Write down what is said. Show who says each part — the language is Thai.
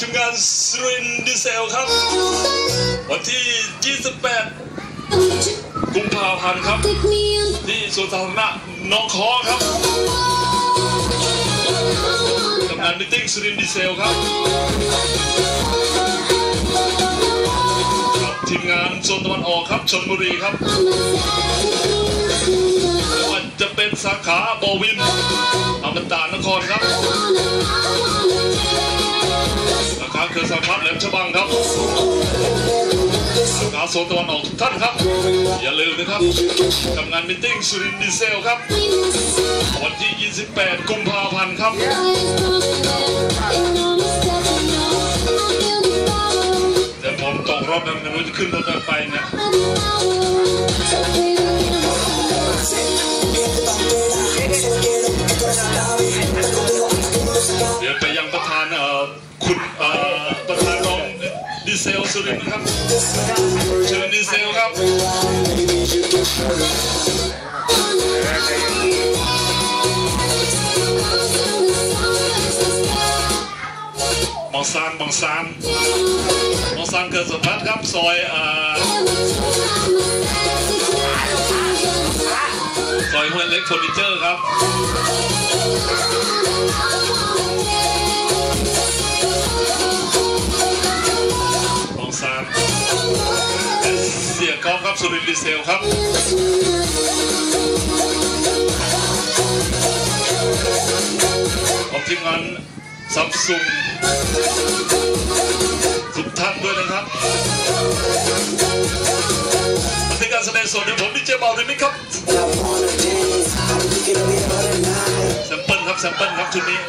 Speaker 1: สุรินทร์ดีเซลครับ วันที่ 28 กุมภาพันธ์ครับ ที่สวนสาธารณะหนองคอครับทำงานมิติ้งสรินดีเซลครับครับทีมงานโซนตะวันออกครับชนบุรีครับว่าจะเป็นสาขาบอวินอมตะนครครับ เครือสัมพันธ์แหลมฉบังครับสาขาโซนตะวันออกทุกท่านครับ อย่าลืมนะครับทำงานมิทติ้งสุรินดีเซลครับ วันที่ 28 กุมภาพันธ์ครับแต่ผมตกรถนั้นไม่รู้จะขึ้นรถนั้นไปเนี่ย ประธานรองดีเซลสุรินทร์ครับเชิญดีเซลครับบางซานบางซานบางซานเกิดสมพัฒน์ครับซอยเอ่อซอยห้วยเล็กเฟอร์นิเจอร์ครับบ ครับสุรินทร์ดีเซลครับขอบทีมงานซัมซุงทุกท่านด้วยนะครับมันเป็นการแสดงสดของผมดีเจบอลด้วยไหมครับแซมเปิลครับแซมเปิลครับชุดนี้